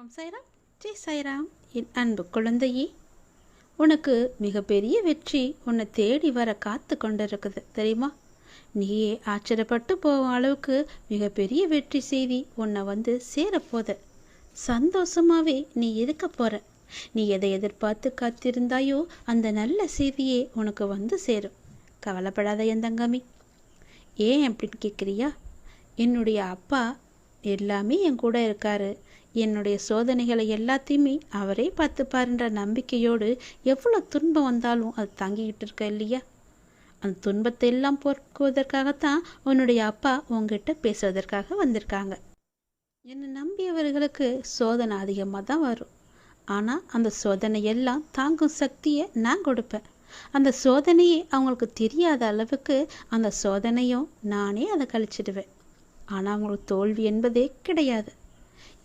ஓம் சாய்ராம் ஜெய் சாய்ராம் என் அன்பு குழந்தையே. உனக்கு மிகப்பெரிய வெற்றி உன்னை தேடி வர காத்து கொண்டிருக்குது தெரியுமா? நீயே ஆச்சரியப்பட்டு போகும் அளவுக்கு மிகப்பெரிய வெற்றி செய்தி உன்னை வந்து சேரப்போத சந்தோஷமாகவே நீ இருக்க போகிற நீ எதை எதிர்பார்த்து காத்திருந்தாயோ அந்த நல்ல செய்தியே உனக்கு வந்து சேரும். கவலைப்படாத என் தங்கமி ஏன் அப்படின்னு கேட்குறியா? என்னுடைய அப்பா எல்லாமே என் கூட இருக்காரு. என்னுடைய சோதனைகளை எல்லாத்தையுமே அவரே பார்த்துப்பாருன்ற நம்பிக்கையோடு எவ்வளோ துன்பம் வந்தாலும் அது தாங்கிக்கிட்டு இருக்க இல்லையா? அந்த துன்பத்தை எல்லாம் போக்குவதற்காகத்தான் உன்னுடைய அப்பா உங்ககிட்ட பேசுவதற்காக வந்திருக்காங்க. என்னை நம்பியவர்களுக்கு சோதனை அதிகமாக தான் வரும். ஆனால் அந்த சோதனை எல்லாம் தாங்கும் சக்தியை நான் கொடுப்பேன். அந்த சோதனையே அவங்களுக்கு தெரியாத அளவுக்கு அந்த சோதனையும் நானே அதை கழிச்சிடுவேன். ஆனால் அவங்களுக்கு தோல்வி என்பதே கிடையாது.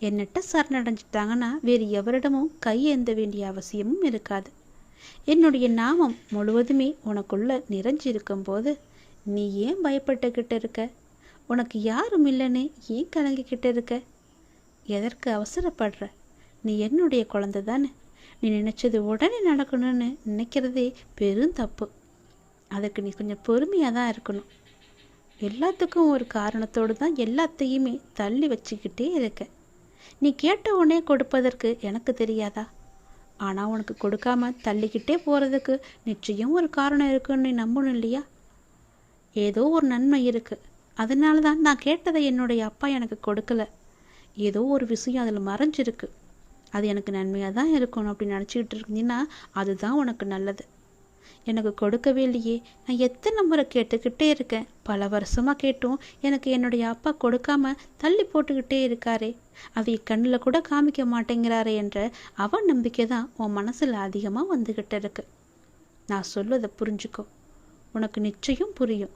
என்னட்ட சரணடைஞ்சிட்டாங்கன்னா வேறு எவரிடமும் கையேந்த வேண்டிய அவசியமும் இருக்காது. என்னுடைய நாமம் முழுவதுமே உனக்குள்ள நிறைஞ்சிருக்கும் போது நீ ஏன் பயப்பட்டுக்கிட்டு இருக்க? உனக்கு யாரும் இல்லைன்னு ஏன் கலங்கிக்கிட்டு இருக்க? எதற்கு அவசரப்படுற? நீ என்னுடைய குழந்தை தானே. நீ நினச்சது உடனே நடக்கணும்னு நினைக்கிறதே பெரும் தப்பு. அதுக்கு நீ கொஞ்சம் பொறுமையாக தான் இருக்கணும். எல்லாத்துக்கும் ஒரு காரணத்தோடு தான் எல்லாத்தையுமே தள்ளி வச்சுக்கிட்டே இருக்க. நீ கேட்ட உடனே கொடுப்பதற்கு எனக்கு தெரியாதா? ஆனால் உனக்கு கொடுக்காம தள்ளிக்கிட்டே போகிறதுக்கு நிச்சயம் ஒரு காரணம் இருக்குன்னு நம்பணும் இல்லையா? ஏதோ ஒரு நன்மை இருக்குது அதனால தான் நான் கேட்டதை என்னுடைய அப்பா எனக்கு கொடுக்கல. ஏதோ ஒரு விஷயம் அதில் மறைஞ்சிருக்கு. அது எனக்கு நன்மையாக தான் இருக்கணும் அப்படின்னு நினச்சிக்கிட்டு இருந்தீங்கன்னா அதுதான் உனக்கு நல்லது. எனக்கு கொடுக்கவே இல்லையே. நான் எத்தனை முறை கேட்டுக்கிட்டே இருக்கேன். பல வருஷமாக கேட்டும். எனக்கு என்னுடைய அப்பா கொடுக்காம தள்ளி போட்டுக்கிட்டே இருக்காரே. அவை கண்ணில் கூட காமிக்க மாட்டேங்கிறாரே என்ற அவ நம்பிக்கை தான் உன் மனசில் அதிகமாக வந்துக்கிட்டு இருக்கு. நான் சொல்வதை புரிஞ்சுக்கோ. உனக்கு நிச்சயம் புரியும்.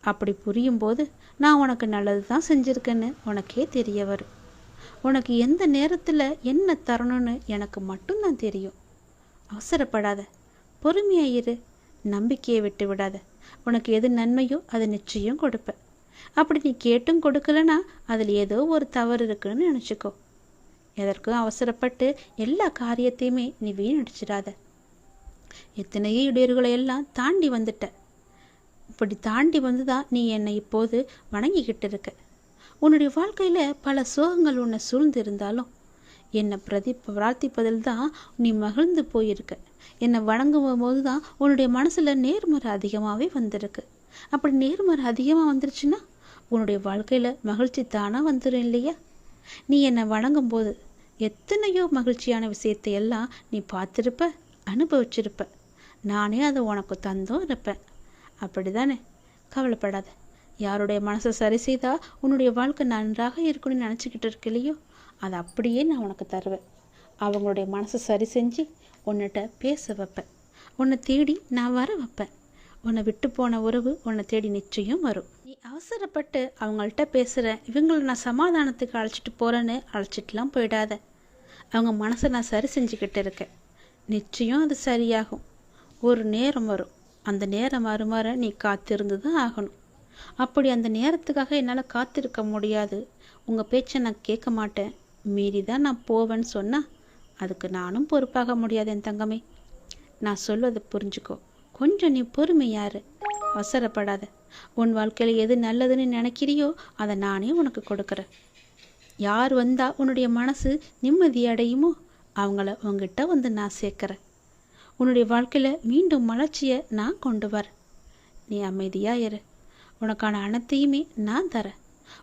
அப்படி புரியும் போது நான் உனக்கு நல்லது தான் செஞ்சுருக்கேன்னு உனக்கே தெரிய வரும். உனக்கு எந்த நேரத்தில் என்ன தரணும்னு எனக்கு மட்டும்தான் தெரியும். அவசரப்படாத. பொறுமையாக இரு. நம்பிக்கையை விட்டு விடாத. உனக்கு எது நன்மையோ அதை நிச்சயம் கொடுப்பேன். அப்படி நீ கேட்டும் கொடுக்கலனா அதில் ஏதோ ஒரு தவறு இருக்குன்னு நினச்சிக்கோ. எதற்கும் அவசரப்பட்டு எல்லா காரியத்தையுமே நீ வீணடிச்சிடாத. எத்தனையோ இடையூறுகளை எல்லாம் தாண்டி வந்துட்ட. இப்படி தாண்டி வந்து தான் நீ என்னை இப்போது வணங்கிக்கிட்டு இருக்க. உன்னுடைய வாழ்க்கையில் பல சோகங்கள் உன்னை சூழ்ந்து இருந்தாலும் என்னை பிரதி பிரார்த்திப்பதில் தான் நீ மகிழ்ந்து போயிருக்க. என்னை வணங்கும் போது தான் உன்னுடைய மனசில் நேர்மறை அதிகமாகவே வந்திருக்கு. அப்படி நேர்மறை அதிகமாக வந்துருச்சுன்னா உன்னுடைய வாழ்க்கையில் மகிழ்ச்சி தானாக வந்துடும் இல்லையா? நீ என்னை வணங்கும் போது எத்தனையோ மகிழ்ச்சியான விஷயத்தை எல்லாம் நீ பார்த்துருப்ப அனுபவிச்சிருப்ப. நானே அதை உனக்கு தந்தும் இருப்பேன். அப்படி தானே கவலைப்படாத. யாருடைய மனசை சரி செய்தால் உன்னுடைய வாழ்க்கை நன்றாக இருக்குன்னு நினச்சிக்கிட்டு இருக்கு இல்லையோ அதை அப்படியே நான் உனக்கு தருவேன். அவங்களுடைய மனசை சரி செஞ்சு உன்னிட்ட பேச வைப்பேன். உன்னை தேடி நான் வர வைப்பேன். உன்னை விட்டு போன உறவு உன்னை தேடி நிச்சயம் வரும். நீ அவசரப்பட்டு அவங்கள்ட்ட பேசுகிற இவங்களை நான் சமாதானத்துக்கு அழைச்சிட்டு போகிறேன்னு அழைச்சிட்டுலாம் போயிடாத. அவங்க மனசை நான் சரி செஞ்சுக்கிட்டு இருக்கேன். நிச்சயம் அது சரியாகும். ஒரு நேரம் வரும். அந்த நேரம் வருமாற நீ காத்திருந்து தான் ஆகணும். அப்படி அந்த நேரத்துக்காக என்னால் காத்திருக்க முடியாது. உங்கள் பேச்சை நான் கேட்க மாட்டேன். மீறி தான் நான் போவேன்னு சொன்னால் அதுக்கு நானும் பொறுப்பாக முடியாது என் தங்கமே. நான் சொல்வதை புரிஞ்சுக்கோ. கொஞ்சம் நீ பொறுமையாரு அவசரப்படாத. உன் வாழ்க்கையில் எது நல்லதுன்னு நினைக்கிறியோ அதை நானே உனக்கு கொடுக்குறேன். யார் வந்தால் உன்னுடைய மனசு நிம்மதி அடையுமோ அவங்கள உங்ககிட்ட வந்து நான் சேர்க்குறேன். உன்னுடைய வாழ்க்கையில் மீண்டும் மலர்ச்சியை நான் கொண்டு வரேன். நீ அமைதியாக இரு. உனக்கான அனைத்தையுமே நான் தரேன்.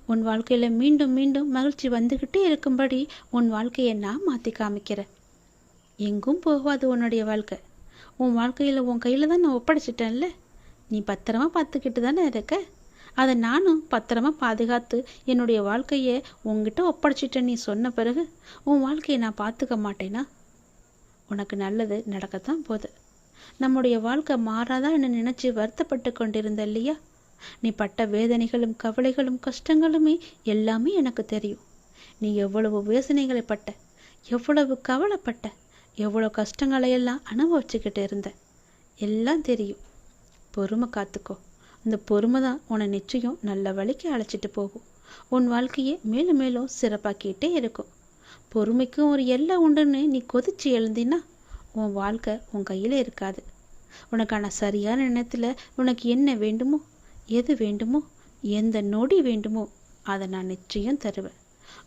உன் வாழ்க்கையில் மீண்டும் மீண்டும் மகிழ்ச்சி வந்துக்கிட்டே இருக்கும்படி உன் வாழ்க்கையை நான் மாற்றி காமிக்கிறேன். எங்கும் போகாது உன்னுடைய வாழ்க்கை. உன் வாழ்க்கையில் உன் கையில் தான் நான் ஒப்படைச்சிட்டேன்ல. நீ பத்திரமா பார்த்துக்கிட்டு தானே இருக்க? அதை நானும் பத்திரமா பாதுகாத்து என்னுடைய வாழ்க்கையை உங்ககிட்ட ஒப்படைச்சிட்டேன் நீ சொன்ன பிறகு உன் வாழ்க்கையை நான் பார்த்துக்க மாட்டேனா? உனக்கு நல்லது நடக்கத்தான் போகுது. நம்முடைய வாழ்க்கை மாறாதா என்ன நினச்சி வருத்தப்பட்டு கொண்டிருந்த இல்லையா? நீ பட்ட வேதனைகளும் கவலைகளும் கஷ்டங்களுமே எல்லாமே எனக்கு தெரியும். நீ எவ்வளவு வேதனைகளை பட்ட எவ்வளவு கவலைப்பட்ட எவ்வளோ கஷ்டங்களை எல்லாம் அனுபவிச்சுக்கிட்டு இருந்த எல்லாம் தெரியும். பொறுமை காத்துக்கோ. அந்த பொறுமை தான் உன்னை நிச்சயம் நல்ல வழிக்கு அழைச்சிட்டு போகும். உன் வாழ்க்கையை மேலும் மேலும் சிறப்பாக்கிட்டே இருக்கும். பொறுமைக்கும் ஒரு எல்லை உண்டுன்னு நீ கொதிச்சு எழுந்தினா உன் வாழ்க்கை உன் கையில் இருக்காது. உனக்கான சரியான நேரத்தில் உனக்கு என்ன வேண்டுமோ எது வேண்டுமோ எந்த நொடி வேண்டுமோ அதை நான் நிச்சயம் தருவேன்.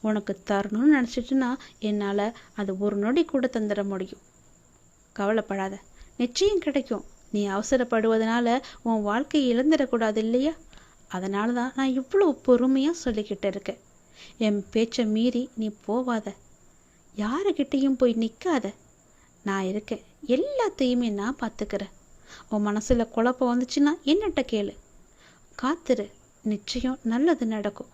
உனக்கு தரணும்னு நினச்சிட்டுன்னா என்னால் அது ஒரு நொடி கூட தந்துட முடியும். கவலைப்படாத. நிச்சயம் கிடைக்கும். நீ அவசரப்படுவதனால உன் வாழ்க்கையை இழந்துடக்கூடாது இல்லையா? அதனால தான் நான் இவ்வளோ பொறுமையாக சொல்லிக்கிட்டு இருக்கேன். என் பேச்சை மீறி நீ போவாத. யாருக்கிட்டேயும் போய் நிற்காத நான் இருக்கேன். எல்லாத்தையுமே நான் பார்த்துக்கிறேன். உன் மனசில் குழப்பம் வந்துச்சுன்னா என்னட்ட கேளு. காத்துரு. நிச்சயம் நல்லது நடக்கும்.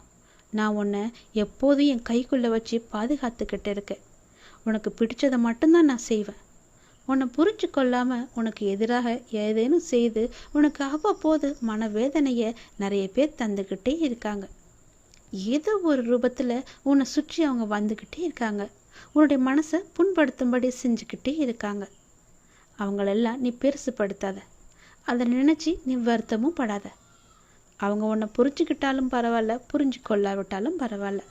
நான் உன்னை எப்போதும் என் கைக்குள்ளே வச்சு பாதுகாத்துக்கிட்டு இருக்கேன். உனக்கு பிடிச்சதை மட்டும்தான் நான் செய்வேன். உன்னை புரிஞ்சு கொள்ளாமல் உனக்கு எதிராக ஏதேனும் செய்து உனக்கு அவ்வப்போது மனவேதனையை நிறைய பேர் தந்துக்கிட்டே இருக்காங்க. ஏதோ ஒரு ரூபத்தில் உன்னை சுற்றி அவங்க வந்துக்கிட்டே இருக்காங்க. உன்னுடைய மனசை புண்படுத்தும்படி செஞ்சுக்கிட்டே இருக்காங்க. அவங்களெல்லாம் நீ பெருசுப்படுத்தாத அதை நினச்சி நீ வருத்தமும் படாத. அவங்க உன்னை புரிஞ்சுக்கிட்டாலும் பரவாயில்ல புரிஞ்சு கொள்ளாவிட்டாலும் பரவாயில்ல.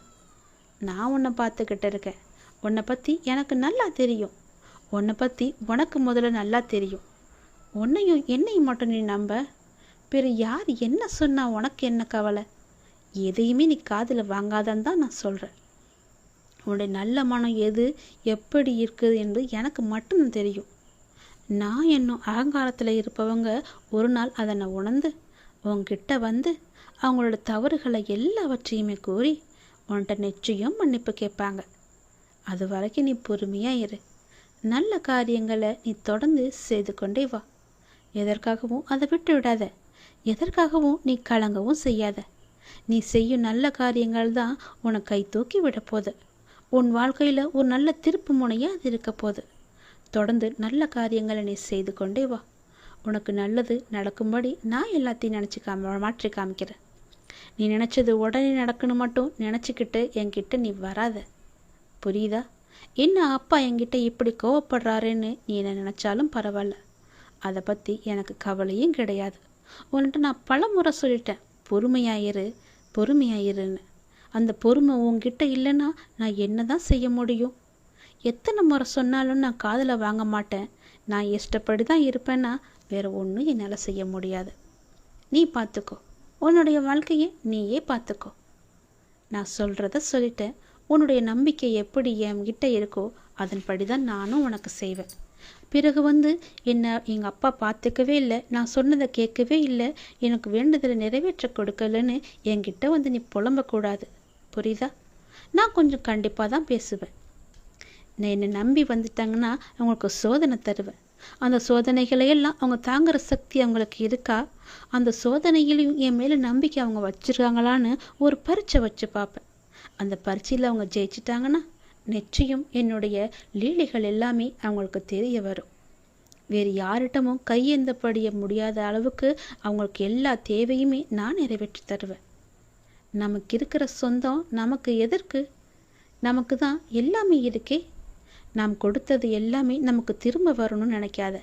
நான் உன்னை பார்த்துக்கிட்டு இருக்கேன். உன்னை பற்றி எனக்கு நல்லா தெரியும். உன்னை பற்றி உனக்கு முதல்ல நல்லா தெரியும். உன்னையும் என்னையும் மட்டும் நீ நம்ப. பிற யார் என்ன சொன்னால் உனக்கு என்ன கவலை? எதையுமே நீ காதில் வாங்காதன்னு தான் நான் சொல்கிறேன் உன்னுடைய நல்ல மனம் எது எப்படி இருக்குது என்று எனக்கு மட்டும் தெரியும். நான் என்னும் அகங்காரத்தில் இருப்பவங்க ஒரு நாள் அதை நான் உணர்ந்து உன்கிட்ட வந்து அவங்களோட தவறுகளை எல்லாவற்றையுமே கூறி உன்கிட்ட நிச்சயம் மன்னிப்பு கேட்பாங்க. அது வரைக்கும் நீ பொறுமையாக இரு. நல்ல காரியங்களை நீ தொடர்ந்து செய்து கொண்டே வா. எதற்காகவும் அதை விட்டு விடாத. எதற்காகவும் நீ கலங்கவும் செய்யாத. நீ செய்யும் நல்ல காரியங்கள் தான் உனக்கு கை தூக்கி விடப்போகுது உன் வாழ்க்கையில் ஒரு நல்ல திருப்பு முனையாக அது இருக்க போகுது. தொடர்ந்து நல்ல காரியங்களை நீ செய்து கொண்டே வா. உனக்கு நல்லது நடக்கும்படி நான் எல்லாத்தையும் நினச்சி காம மாற்றி காமிக்கிறேன். நீ நினச்சது உடனே நடக்கணும் மட்டும் நினச்சிக்கிட்டு என்கிட்ட நீ வராத. புரியுதா? என்ன அப்பா என்கிட்ட இப்படி கோவப்படுறாருன்னு நீ என்ன நினச்சாலும் பரவாயில்ல. அதை பற்றி எனக்கு கவலையும் கிடையாது. உன்கிட்ட நான் பல முறை சொல்லிட்டேன். பொறுமையாயிரு பொறுமையாயிருன்னு. அந்த பொறுமை உன்கிட்ட இல்லைன்னா நான் என்ன தான் செய்ய முடியும்? எத்தனை முறை சொன்னாலும் நான் காதில் வாங்க மாட்டேன். நான் இஷ்டப்படி தான் இருப்பேன்னா வேற ஒன்றும் என்னால் செய்ய முடியாது. நீ பார்த்துக்கோ உன்னுடைய வாழ்க்கையை நீயே பார்த்துக்கோ நான் சொல்கிறத சொல்லிட்டேன். உன்னுடைய நம்பிக்கை எப்படி என்கிட்ட இருக்கோ அதன்படி தான் நானும் உனக்கு செய்வேன். பிறகு வந்து என்னை எங்கள் அப்பா பார்த்துக்கவே இல்லை நான் சொன்னதை கேட்கவே இல்லை எனக்கு வேண்டுதலை நிறைவேற்ற கொடுக்கலன்னு என்கிட்ட வந்து நீ புலம்பக்கூடாது புரியுதா? நான் கொஞ்சம் கண்டிப்பாக தான் பேசுவேன். நான் என்னை நம்பி வந்துட்டாங்கன்னா அவங்களுக்கு சோதனை தருவேன். அந்த சோதனைகளை எல்லாம் அவங்க தாங்குற சக்தி அவங்களுக்கு இருக்கா? அந்த சோதனையிலையும் என் மேலே நம்பிக்கை அவங்க வச்சுருக்காங்களான்னு ஒரு பரீட்சை வச்சு பார்ப்பேன். அந்த பரீட்சையில் அவங்க ஜெயிச்சிட்டாங்கன்னா நிச்சயம் என்னுடைய லீலைகள் எல்லாமே அவங்களுக்கு தெரிய வரும். வேறு யார்கிட்டமும் கையேந்தப்படிய முடியாத அளவுக்கு அவங்களுக்கு எல்லா தேவையுமே நான் நிறைவேற்றி தருவேன். நமக்கு இருக்கிற சொந்தம் நமக்கு எதற்கு? நமக்கு தான் எல்லாமே இருக்கே. நாம் கொடுத்தது எல்லாமே நமக்கு திரும்ப வரணும்னு நினைக்காத.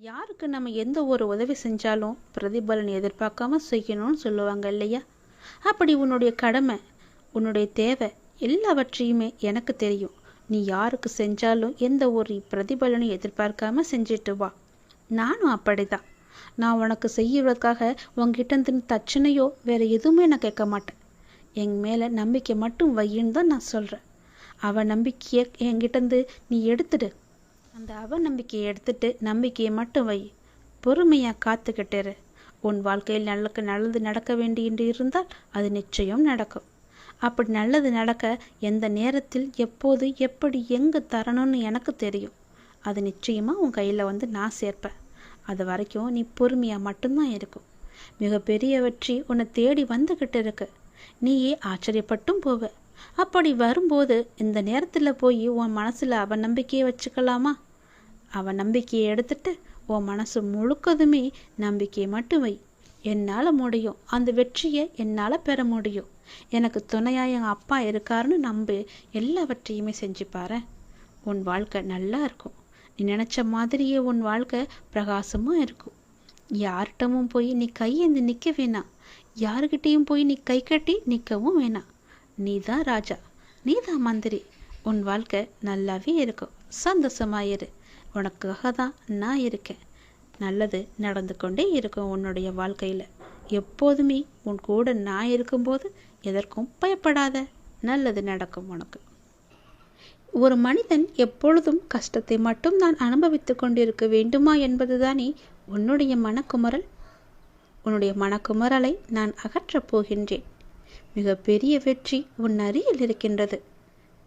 யாருக்கு நம்ம எந்த ஒரு உதவி செஞ்சாலும் பிரதிபலன் எதிர்பார்க்காம செய்யணும்னு சொல்லுவாங்க இல்லையா? அப்படி உன்னுடைய கடமை உன்னுடைய தேவை எல்லாவற்றையுமே எனக்கு தெரியும். நீ யாருக்கு செஞ்சாலும் எந்த ஒரு பிரதிபலனும் எதிர்பார்க்காம செஞ்சுட்டு வா. நானும் அப்படிதான். நான் உனக்கு செய்யறதுக்காக உங்ககிட்ட இருந்து தச்சனையோ வேற எதுவுமே நான் கேட்க மாட்டேன். என் மேலே நம்பிக்கை மட்டும் வையின்னு தான் நான் சொல்கிறேன் அவ நம்பிக்கையை என்கிட்டேருந்து நீ எடுத்துடு. அந்த அவ நம்பிக்கையை எடுத்துட்டு நம்பிக்கையை மட்டும் வை. பொறுமையாக காத்துக்கிட்டேரு. உன் வாழ்க்கையில் நல்லக்கு நல்லது நடக்க வேண்டியன்று இருந்தால் அது நிச்சயம் நடக்கும். அப்படி நல்லது நடக்க எந்த நேரத்தில் எப்போது எப்படி எங்கே தரணும்னு எனக்கு தெரியும். அது நிச்சயமாக உன் கையில் வந்து நான் சேர்ப்பேன். அது வரைக்கும் நீ பொறுமையாக மட்டும்தான் இருக்கும். மிகப்பெரிய வெற்றி உன்னை தேடி வந்துக்கிட்டு இருக்கு. நீயே ஆச்சரியப்பட்டும் போவ. அப்படி வரும்போது இந்த நேரத்தில் போய் உன் மனசில் அவன் நம்பிக்கையை வச்சுக்கலாமா? அவன் நம்பிக்கையை எடுத்துட்டு உன் மனசு முழுக்கதுமே நம்பிக்கையை மட்டும் வை. என்னால் முடியும். அந்த வெற்றியை என்னால் பெற முடியும். எனக்கு துணையாக என் அப்பா இருக்காருன்னு நம்பு. எல்லாவற்றையுமே செஞ்சு பாரு. உன் வாழ்க்கை நல்லா இருக்கும். நீ நினச்ச மாதிரியே உன் வாழ்க்கை பிரகாசமாக இருக்கும். யார்கிட்டமும் போய் நீ கையேந்து நிற்க வேணாம். யாருக்கிட்டேயும் போய் நீ கை கட்டி நிற்கவும் வேணாம். நீ தான் ராஜா. நீ தான் மந்திரி. உன் வாழ்க்கை நல்லாவே இருக்கும். சந்தோஷமாயிரு உனக்காக தான் நான் இருக்கேன். நல்லது நடந்து கொண்டே இருக்கும் உன்னுடைய வாழ்க்கையில். எப்போதுமே உன் கூட நான் இருக்கும்போது எதற்கும் பயப்படாத. நல்லது நடக்கும் உனக்கு. ஒரு மனிதன் எப்பொழுதும் கஷ்டத்தை மட்டும் நான் அனுபவித்துக் கொண்டிருக்க வேண்டுமா என்பதுதானே உன்னுடைய மனக்குமரல் உன்னுடைய மனக்குமரலை நான் அகற்றப் போகின்றேன். மிகப்பெரிய வெற்றி உன் அருகில் இருக்கின்றது.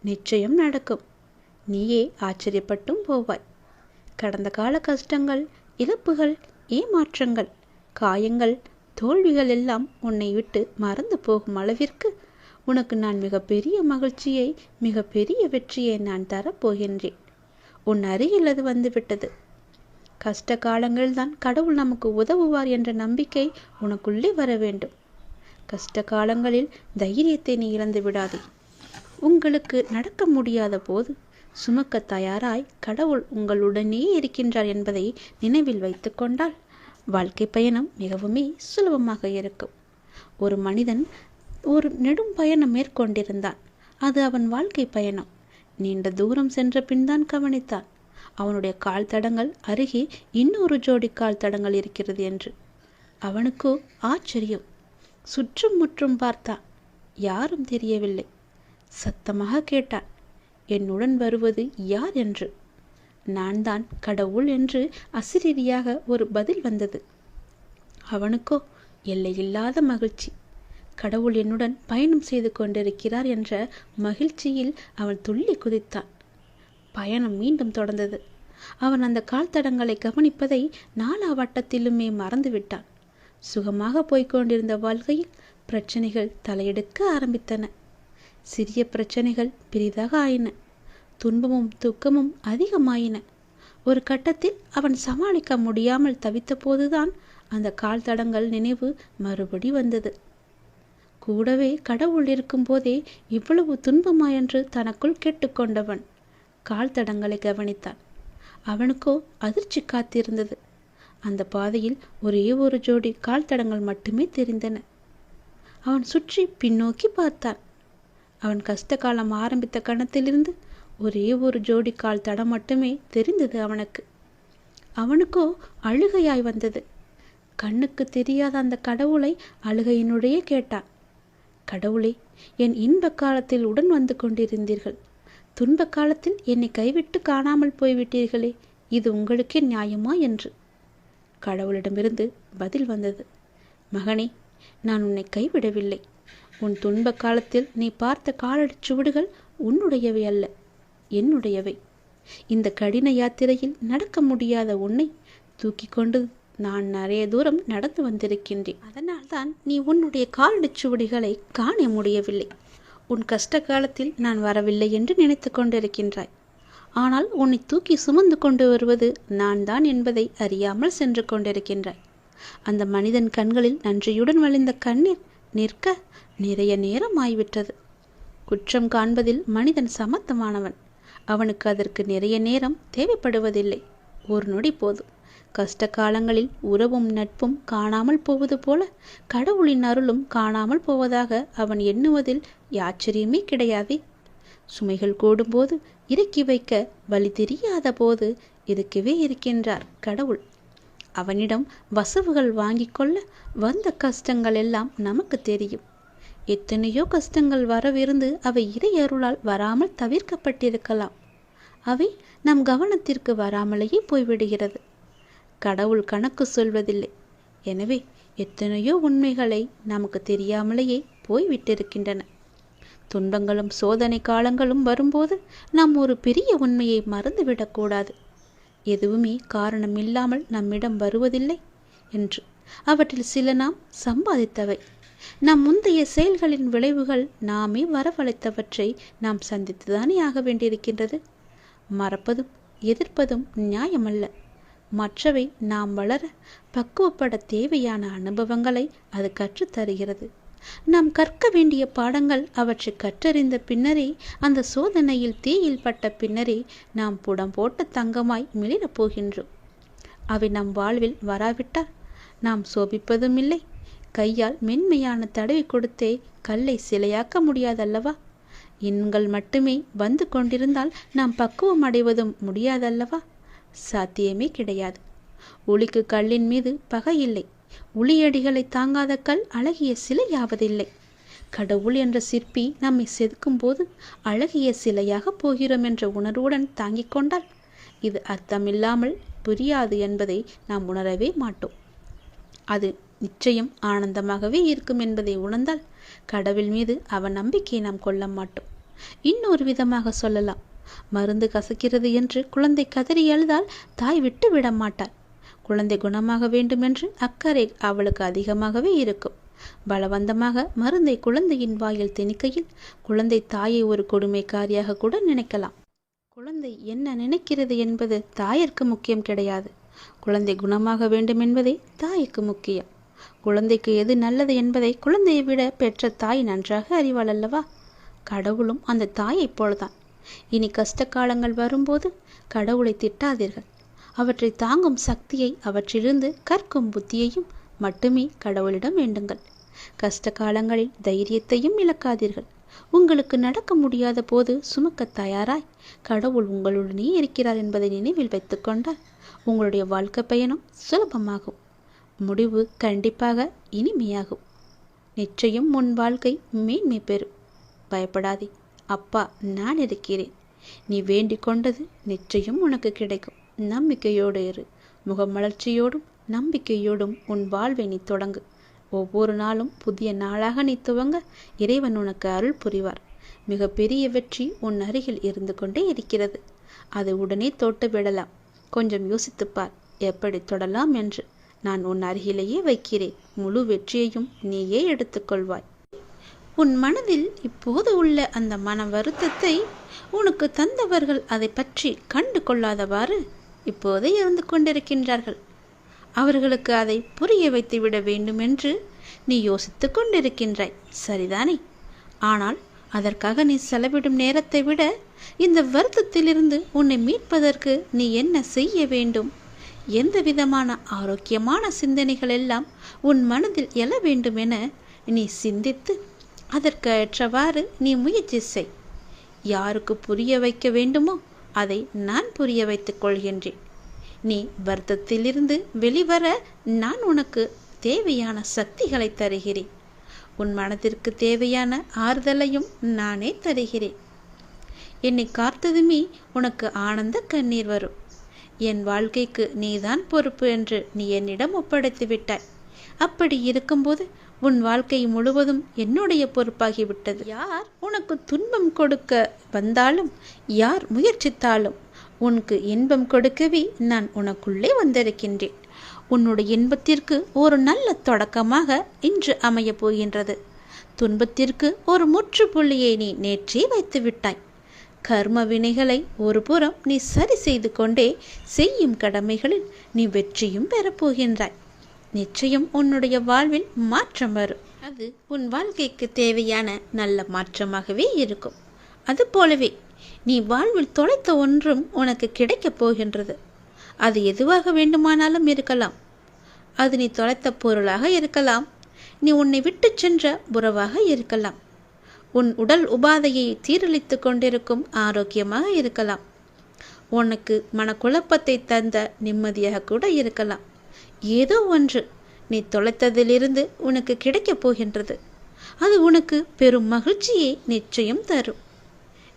நிச்சயம் நடக்கும். நீயே ஆச்சரியப்பட்டும் போவாய். கடந்த கால கஷ்டங்கள் இழப்புகள் ஏமாற்றங்கள் காயங்கள் தோல்விகள் எல்லாம் உன்னை விட்டு மறந்து போகும் அளவிற்கு உனக்கு நான் மிகப்பெரிய மகிழ்ச்சியை மிகப்பெரிய வெற்றியை நான் தரப்போகின்றேன். உன் அருகில் அது வந்துவிட்டது. கஷ்ட காலங்கள்தான் கடவுள் நமக்கு உதவுவார் என்ற நம்பிக்கை உனக்குள்ளே வர வேண்டும். கஷ்ட காலங்களில் தைரியத்தை நீ இழந்து விடாதே. உங்களுக்கு நடக்க முடியாத போது சுமக்க தயாராய் கடவுள் உங்களுடனே இருக்கின்றார் என்பதை நினைவில் வைத்து கொண்டால் வாழ்க்கை பயணம் மிகவுமே சுலபமாக இருக்கும். ஒரு மனிதன் ஒரு நெடும் பயணம் மேற்கொண்டிருந்தான். அது அவன் வாழ்க்கை பயணம். நீண்ட தூரம் சென்ற பின்தான் கவனித்தான். அவனுடைய கால் தடங்கள் அருகே இன்னொரு ஜோடி கால் தடங்கள் இருக்கிறது என்று. அவனுக்கோ ஆச்சரியம். சுற்றும் முற்றும் பார்த்தான் யாரும் தெரியவில்லை. சத்தமாக கேட்டான் என்னுடன் வருவது யார் என்று? நான் தான் கடவுள் என்று அசிரீரியாக ஒரு பதில் வந்தது. அவனுக்கோ எல்லையில்லாத மகிழ்ச்சி. கடவுள் என்னுடன் பயணம் செய்து கொண்டிருக்கிறார் என்ற மகிழ்ச்சியில் அவன் துள்ளி குதித்தான். பயணம் மீண்டும் தொடர்ந்தது. அவன் அந்த கால் தடங்களை கவனிப்பதை நாலா வட்டத்திலுமே மறந்துவிட்டான். சுகமாக போய்கொண்டிருந்த வாழ்க்கையில் பிரச்சனைகள் தலையெடுக்க ஆரம்பித்தன. சிறிய பிரச்சனைகள் பெரிதாக ஆயின. துன்பமும் துக்கமும் அதிகமாயின. ஒரு கட்டத்தில் அவன் சமாளிக்க முடியாமல் தவித்த போதுதான் அந்த கால் தடங்கள் நினைவு மறுபடி வந்தது. கூடவே கடவுள் இருக்கும்போதே இவ்வளவு துன்பமா என்று தனக்குள் கேட்டுக்கொண்டவன் கால் தடங்களை கவனித்தான். அவனுக்கோ அதிர்ச்சி காத்திருந்தது. அந்த பாதையில் ஒரே ஒரு ஜோடி கால் தடங்கள் மட்டுமே தெரிந்தன. அவன் சுற்றி பின்னோக்கி பார்த்தான். அவன் கஷ்ட காலம் ஆரம்பித்த கணத்திலிருந்து ஒரே ஒரு ஜோடி கால் தடம் மட்டுமே தெரிந்தது அவனுக்கு. அவனுக்கோ அழுகையாய் வந்தது. கண்ணுக்கு தெரியாத அந்த கடவுளை அழுகையினுடைய கேட்டான். கடவுளே என் இன்ப காலத்தில் உடன் வந்து கொண்டிருந்தீர்கள். துன்ப காலத்தில் என்னை கைவிட்டு காணாமல் போய்விட்டீர்களே இது உங்களுக்கே நியாயமா என்று. கடவுளிடமிருந்து பதில் வந்தது. மகனே நான் உன்னை கைவிடவில்லை. உன் துன்ப காலத்தில் நீ பார்த்த காலடிச் சுவடுகள் உன்னுடையவை அல்ல என்னுடையவை. இந்த கடின யாத்திரையில் நடக்க முடியாத உன்னை தூக்கி கொண்டு நான் நிறைய தூரம் நடந்து வந்திருக்கின்றேன். அதனால்தான் நீ உன்னுடைய காலடிச் சுவடிகளை காண முடியவில்லை. உன் கஷ்ட காலத்தில் நான் வரவில்லை என்று நினைத்து கொண்டிருக்கின்றாய். ஆனால் உன்னை தூக்கி சுமந்து கொண்டு வருவது நான் தான் என்பதை அறியாமல் சென்று கொண்டிருக்கின்றாய். அந்த மனிதன் கண்களில் நன்றியுடன் வழிந்த கண்ணீர் நிற்க நிறைய நேரம் ஆய்விட்டது குற்றம் காண்பதில் மனிதன் சமத்தமானவன் அவனுக்கு அதற்கு நிறைய நேரம் தேவைப்படுவதில்லை. ஒரு நொடி போதும். கஷ்ட காலங்களில் உறவும் நட்பும் காணாமல் போவது போல கடவுளின் அருளும் காணாமல் போவதாக அவன் எண்ணுவதில் ஆச்சரியமே கிடையாதே. சுமைகள் கூடும்போது இறக்கி வைக்க வழி தெரியாத போது இருக்கவே இருக்கின்றார் கடவுள். அவனிடம் வசவுகள் வாங்கிக் கொள்ள வந்த கஷ்டங்கள் எல்லாம் நமக்கு தெரியும். எத்தனையோ கஷ்டங்கள் வரவிருந்து அவை இறையருளால் வராமல் தவிர்க்கப்பட்டிருக்கலாம். அவை நம் கவனத்திற்கு வராமலேயே போய்விடுகிறது. கடவுள் கணக்கு சொல்வதில்லை. எனவே எத்தனையோ உண்மைகளை நமக்கு தெரியாமலேயே போய்விட்டிருக்கின்றன. துன்பங்களும் சோதனை காலங்களும் வரும்போது நாம் ஒரு பெரிய உண்மையை மறந்துவிடக்கூடாது எதுவுமே காரணம் இல்லாமல் நம்மிடம் வருவதில்லை என்று. அவற்றில் சில நாம் சம்பாதித்தவை. நம் முந்தைய செயல்களின் விளைவுகள் நாமே வரவழைத்தவற்றை நாம் சந்தித்துதானே ஆக வேண்டியிருக்கின்றது. மறப்பதும் எதிர்ப்பதும் நியாயமல்ல. மற்றவை நாம் வளர பக்குவப்பட தேவையான அனுபவங்களை அது கற்றுத்தருகிறது. நாம் கற்க வேண்டிய பாடங்கள் அவற்றை கற்றறிந்த பின்னரே அந்த சோதனையில் தீயில் பட்ட பின்னரே நாம் புடம் போட்ட தங்கமாய் மிளிரப் போகின்றோம். அவை நம் வாழ்வில் வராவிட்டால் நாம் சோபிப்பதும் இல்லை கையால் மென்மையான தடவி கொடுத்தே கல்லை சிலையாக்க முடியாதல்லவா? எண்கள் மட்டுமே வந்து கொண்டிருந்தால் நாம் பக்குவம் அடைவதும் முடியாதல்லவா? சாத்தியமே கிடையாது. ஒளிக்கு கல்லின் மீது பகை இல்லை. உளியடிகளை தாங்காத கல் அழகிய சிலையாவதில்லை. கடவுள் என்ற சிற்பி நம்மை செதுக்கும் போது அழகிய சிலையாக போகிறோம் என்ற உணர்வுடன் தாங்கிக் கொண்டால் இது அர்த்தமில்லாமல் புரியாது என்பதை நாம் உணரவே மாட்டோம். அது நிச்சயம் ஆனந்தமாகவே இருக்கும் என்பதை உணர்ந்தால் கடவுள் மீது அவன் நம்பிக்கையை நாம் கொள்ள மாட்டோம். இன்னொரு விதமாக சொல்லலாம். மருந்து கசக்கிறது என்று குழந்தை கதறி அழுதால் தாய் விட்டு விட மாட்டார் குழந்தை குணமாக வேண்டுமென்று அக்கறை அவளுக்கு அதிகமாகவே இருக்கும். பலவந்தமாக மருந்தை குழந்தையின் வாயில் திணிக்கையில் குழந்தை தாயை ஒரு கொடுமைக்காரியாக கூட நினைக்கலாம். குழந்தை என்ன நினைக்கிறது என்பது தாயிற்கு முக்கியம் கிடையாது. குழந்தை குணமாக வேண்டும் என்பதே தாய்க்கு முக்கியம். குழந்தைக்கு எது நல்லது என்பதை குழந்தையை விட பெற்ற தாய் நன்றாக அறிவாள் அல்லவா? கடவுளும் அந்த தாயைப் போலதான். இனி கஷ்ட காலங்கள் வரும்போது கடவுளை திட்டாதீர்கள். அவற்றை தாங்கும் சக்தியை அவற்றிலிருந்து கற்கும் புத்தியையும் மட்டுமே கடவுளிடம் வேண்டுங்கள். கஷ்ட காலங்களில் தைரியத்தையும் இழக்காதீர்கள். உங்களுக்கு நடக்க முடியாத போது சுமக்க தயாராய். கடவுள் உங்களுடனே இருக்கிறார் என்பதை நினைவில் வைத்துக்கொண்டால் உங்களுடைய வாழ்க்கை பயணம் சுலபமாகும். முடிவு கண்டிப்பாக இனிமையாகும். நிச்சயம் உன் வாழ்க்கை மேன்மை பெறும். பயப்படாதே. அப்பா நான் இருக்கிறேன். நீ வேண்டிக் கொண்டது நிச்சயம் உனக்கு கிடைக்கும். நம்பிக்கையோடு இரு. முகமலர்ச்சியோடும் நம்பிக்கையோடும் உன் வாழ்வை நீ தொடங்கு. ஒவ்வொரு நாளும் புதிய நாளாக நீ துவங்க இறைவன் உனக்கு அருள் புரிவார். மிக பெரிய வெற்றி உன் அருகில் இருந்து கொண்டே இருக்கிறது. அதை உடனே தோட்டு விடலாம். கொஞ்சம் யோசித்துப்பார். எப்படி தொடலாம் என்று. நான் உன் அருகிலேயே வைக்கிறேன். முழு வெற்றியையும் நீயே எடுத்துக்கொள்வாய். உன் மனதில் இப்போது உள்ள அந்த மன வருத்தத்தை உனக்கு தந்தவர்கள் அதை பற்றி கண்டு கொள்ளாதவாறு இப்போதே இருந்து கொண்டிருக்கின்றார்கள். அவர்களுக்கு அதை புரிய வைத்துவிட வேண்டுமென்று நீ யோசித்து கொண்டிருக்கின்றாய். சரிதானே? ஆனால் அதற்காக நீ செலவிடும் நேரத்தை விட இந்த வருத்தத்திலிருந்து உன்னை மீட்பதற்கு நீ என்ன செய்ய வேண்டும்? எந்த விதமான ஆரோக்கியமான சிந்தனைகள் எல்லாம் உன் மனதில் எழ வேண்டும் என நீ சிந்தித்து அதற்கு ஏற்றவாறு நீ முயற்சி செய். யாருக்கு புரிய வைக்க வேண்டுமோ அதை நான் புரிய வைத்துக் கொள்கின்றேன். நீ வருத்தத்திலிருந்து வெளிவர நான் உனக்கு தேவையான சக்திகளை தருகிறேன். உன் மனதிற்கு தேவையான ஆறுதலையும் நானே தருகிறேன். என்னை காத்ததுமே உனக்கு ஆனந்த கண்ணீர் வரும். என் வாழ்க்கைக்கு நீதான் பொறுப்பு என்று நீ என்னிடம் ஒப்படைத்து விட்டாய் அப்படி இருக்கும்போது உன் வாழ்க்கை முழுவதும் என்னுடைய பொறுப்பாகிவிட்டது. யார்? உனக்கு துன்பம் கொடுக்க வந்தாலும் யார் முயற்சித்தாலும் உனக்கு இன்பம் கொடுக்கவே நான் உனக்குள்ளே வந்திருக்கின்றேன். உன்னுடைய இன்பத்திற்கு ஒரு நல்ல தொடக்கமாக இன்று அமையப் போகின்றது. துன்பத்திற்கு ஒரு முற்றுப்புள்ளியை நீ நேற்றே வைத்து விட்டாய். கர்ம வினைகளை ஒரு புறம் நீ சரி செய்து கொண்டே செய்யும் கடமைகளில் நீ வெற்றியும் பெறப்போகின்றாய் நிச்சயம் உன்னுடைய வாழ்வில் மாற்றம் வரும். அது உன் வாழ்க்கைக்கு தேவையான நல்ல மாற்றமாகவே இருக்கும். அதுபோலவே நீ வாழ்வில் தொலைத்த ஒன்றும் உனக்கு கிடைக்கப் போகின்றது. அது எதுவாக வேண்டுமானாலும் இருக்கலாம். அது நீ தொலைத்த பொருளாக இருக்கலாம். நீ உன்னை விட்டு சென்ற உறவாக இருக்கலாம். உன் உடல் உபாதையை தீரழித்து கொண்டிருக்கும் ஆரோக்கியமாக இருக்கலாம். உனக்கு மனக்குழப்பத்தை தந்த நிம்மதியாக கூட இருக்கலாம். ஏதோ ஒன்று நீ தொலைத்ததிலிருந்து உனக்கு கிடைக்கப் போகின்றது. அது உனக்கு பெரும் மகிழ்ச்சியை நிச்சயம் தரும்.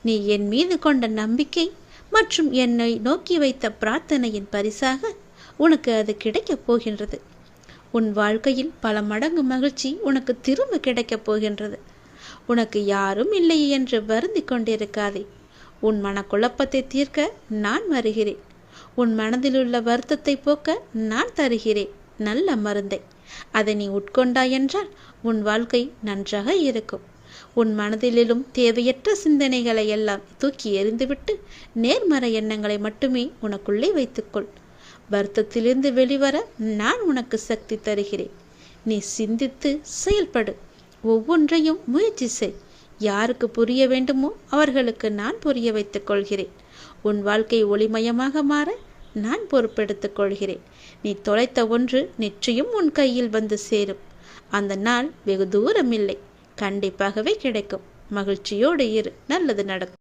நீ என் மீது கொண்ட நம்பிக்கை மற்றும் என்னை நோக்கி வைத்த பிரார்த்தனையின் பரிசாக உனக்கு அது கிடைக்கப் போகின்றது. உன் வாழ்க்கையில் பல மடங்கு மகிழ்ச்சி உனக்கு திரும்ப கிடைக்கப் போகின்றது. உனக்கு யாரும் இல்லை என்று வருந்தி கொண்டிருக்காதே. உன் மனக்குழப்பத்தை தீர்க்க நான் வருகிறேன். உன் மனதிலுள்ள வருத்தத்தை போக்க நான் தருகிறேன். நல்ல மருந்தை. அதை நீ உட்கொண்டாய் என்றால் உன் வாழ்க்கை நன்றாக இருக்கும். உன் மனதிலும் தேவையற்ற சிந்தனைகளை எல்லாம் தூக்கி எறிந்துவிட்டு நேர்மறை எண்ணங்களை மட்டுமே உனக்குள்ளே வைத்துக்கொள். வருத்தத்திலிருந்து வெளிவர நான் உனக்கு சக்தி தருகிறேன். நீ சிந்தித்து செயல்படு. ஒவ்வொன்றையும் முயற்சி செய். யாருக்கு புரிய வேண்டுமோ அவர்களுக்கு நான் புரிய வைத்துக் கொள்கிறேன். உன் வாழ்க்கை ஒளிமயமாக மாற நான் பொறுப்பெடுத்துக் கொள்கிறேன். நீ தொலைத்த ஒன்று நிச்சயம் உன் கையில் வந்து சேரும். அந்த நாள் வெகு தூரம் இல்லை கண்டிப்பாகவே கிடைக்கும். மகிழ்ச்சியோடு இரு. நல்லது நடக்கும்.